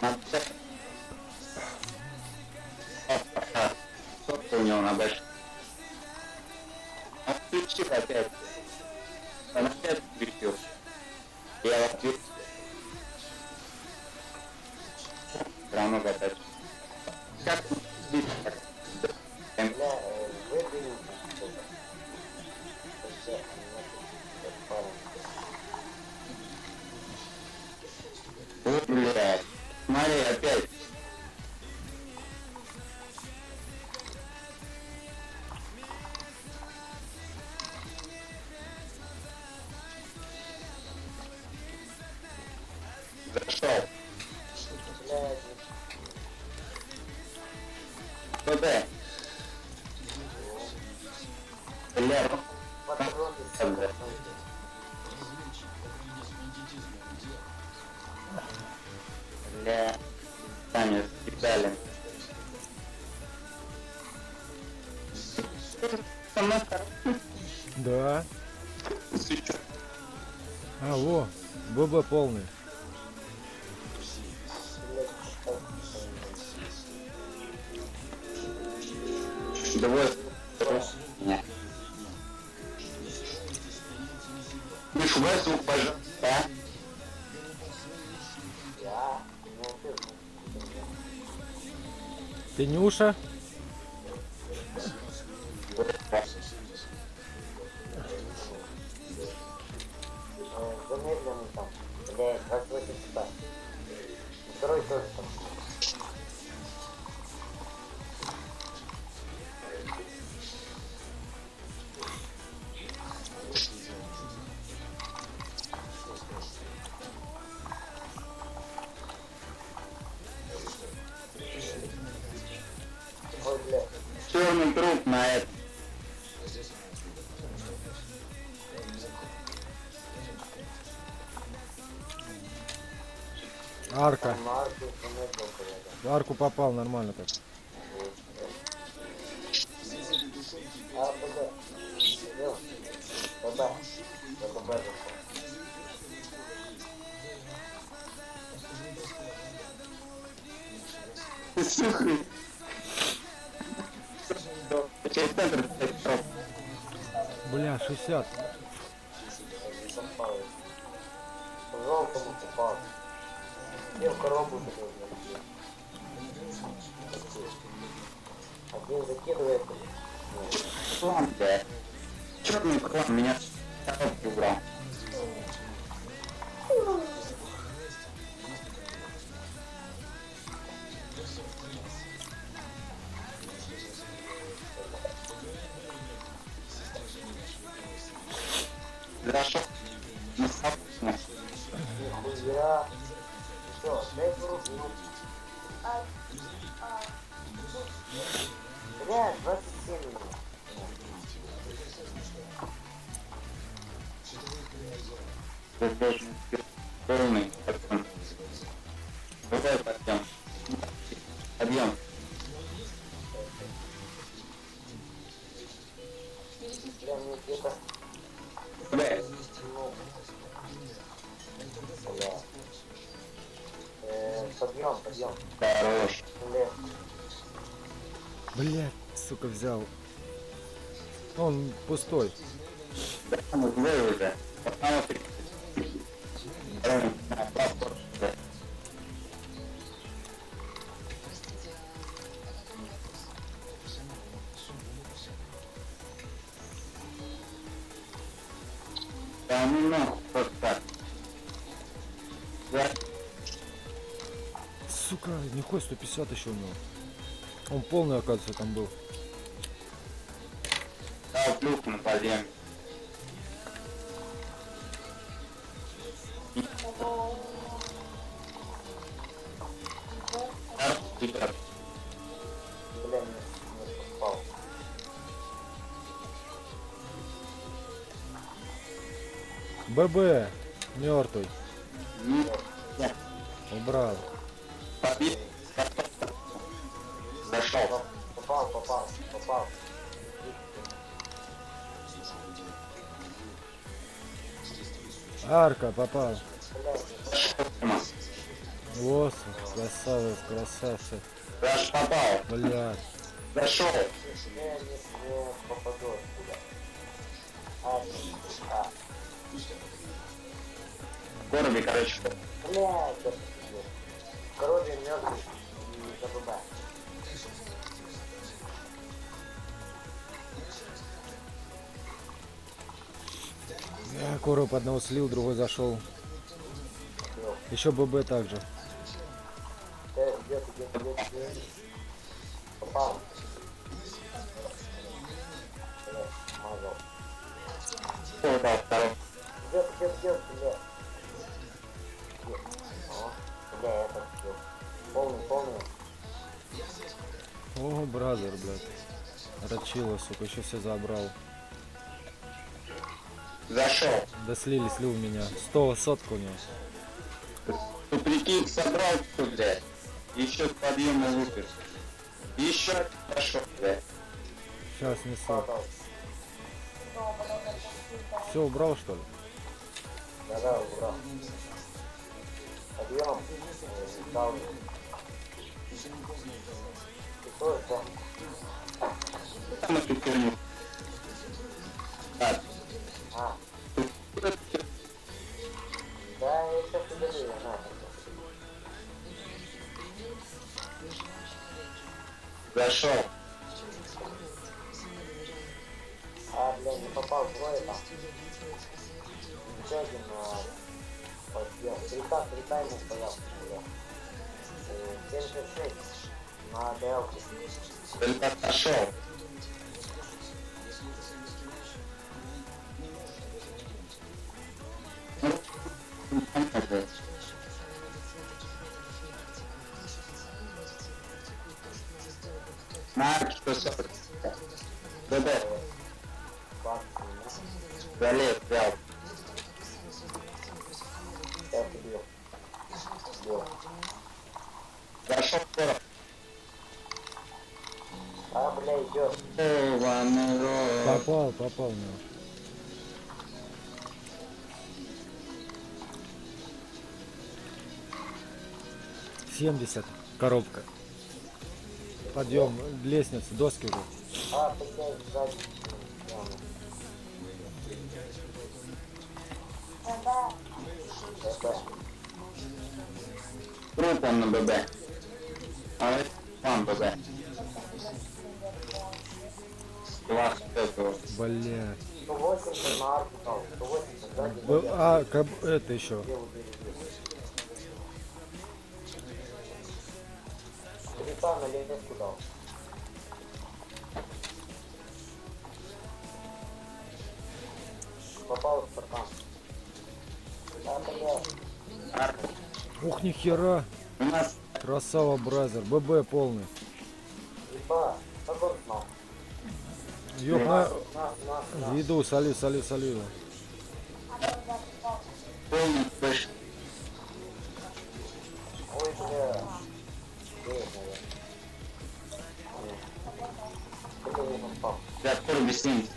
На Ц. Сколько у него на Б? Отключил опять. Он опять включил. Я в ответ. Все Зашел. Сука, бля. Сами скидали. Сама Да. А, во. ББ полный. Давай. Нет. Миш, звук, пожалуйста. Ты Нюша? Арка. В арку попал нормально так. Стоп. Бля, 60. попал. По Я в коробку блядь. Один закидывает. Клан, блядь. Черный клан меня с коробки убрал. Бля, 27 минут. Полный подъем. Давай подъем. Подъем. Бля, мне где-то... Бля, Ну... Бля. Э, подъем, подъем. хорош. Бля, Блядь, сука, взял. Он пустой. Да ну нахуй, вот так. Сука, нихуя 150 еще у него. Он полный, оказывается, там был. Плюху на подъеме. Супер. бля, не, не попал. ББ. Мертвый. Нет, Убрал. побит. Зашел. Попал, попал, попал. Арка попал. Бля, Вот, красавец, красавчик. Аж попал. Блядь. Зашел. Я не, не попаду отсюда. А, Я короб одного слил, другой зашел. Еще ББ также. О, бразер, блядь. Рачило, сука, еще все забрал. Зашел. Да слили, слил меня. 100 сотку у него. Ты прикинь, собрал кто, блядь. Еще с подъема выпер. Еще зашел, блядь. Сейчас несу. Все убрал что ли? Да-да, убрал. Подъем. Дал. Ты что это? Там эту херню. Так. Зашел. А, бля, не попал двое там. Еще один а, подъем. Трита, трита ему стоял. Э, 76 на ДЛке. Только отошел. Ну, понятно. Что сорок. ДД, Бак, залез, взял. я убил. Убил. Зашел сорок. А, бля, идет. Попал, попал него. Семьдесят. Коробка. Подъем, лестница, доски уже. А, блядь, сзади. Явно. Это, Труп он на ББ. А это сам ББ. Класс этого. Бля. 180 на арку дал. 180 сзади. Б- А, каб- это еще. Трита на лестницу дал. Попал в. Арк. Ух, нихера. У нас Красава, бразер. ББ полный. Еба, на... На, на, на. Иду, солю, солю, солю его. полный флеш. Не попал. Для Корби 70.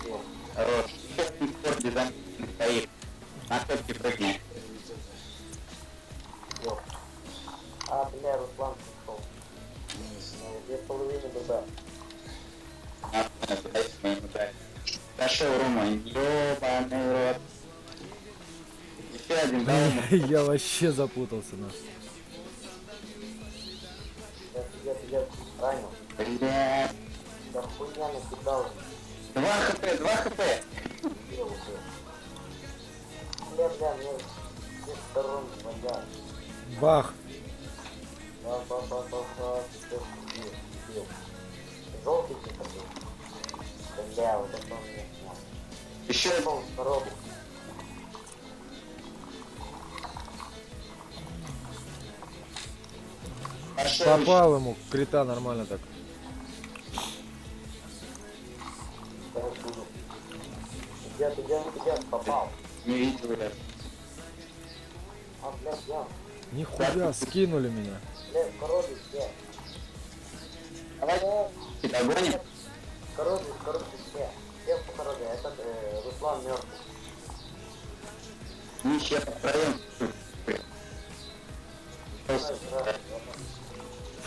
Где? Хорош. Сейчас не Корби за стоит. На топке прыгни. А, бля, Руслан пришел. Две дай своему дать. Зашел Рома. Ёбаный рот. Еще один даун. Я вообще запутался, на. Идет, идет, идет. Ранил. Бля. Да хуйня накидал. Два хп, два хп. Бля, бля, мне всех сторон звонят. Бах. Желтый типа был. Бля, вот это снял. Еще коробку. Пошел. Попал ему, крита нормально так. Я идет, идет, попал. Не видел я. А, блядь, я. Нихуя, скинули меня. Блядь, коробик, где? Давай. Догоним. Коробик, коробик, где? Где по коробе? Это э, Руслан мертвый. Ничего. Просто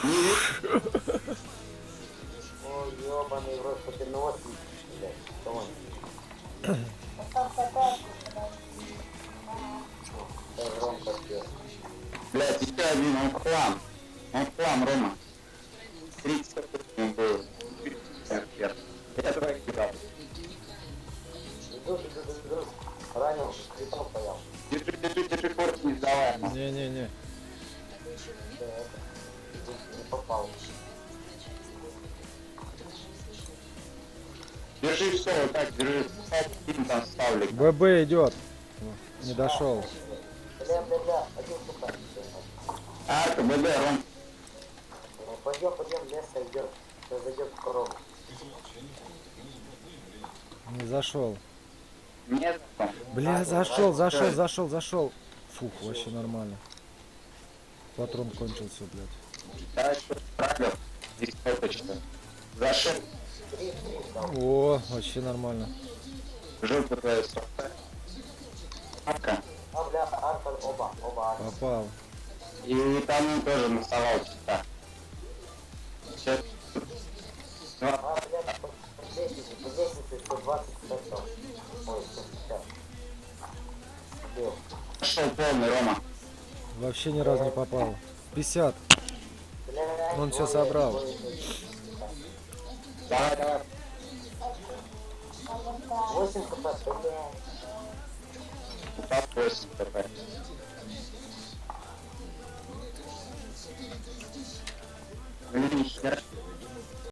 не вижу. Ой, ёбаный в рот, хоть на вот, блядь, что он? Дай громко пьет. Блядь, еще один, он хлам. ББ идет. Не дошел. Сука. Арка, БД, Ром. Пойдем, пойдем, леса идет. Зайдет корову. Не зашел. Нет. Бля, зашел, зашел, зашел, зашел. Фух, вообще нормально. Патрон кончился, блядь. Да, что правил. Здесь точно. Зашел. О, вообще нормально. Твою сорта. Арка. А, оба, оба арка. Попал. И там тоже насовал. Сейчас. Ну, А, бля, по по лестнице, по лестнице 120 метров. Ой, 150. Бил. пошел полный, Рома. Вообще ни разу не попал. 50. Бля, Он двое, собрал. двое, двое. Давай, давай. 8 хп, бля. Упал 8 ТП. Блин, хер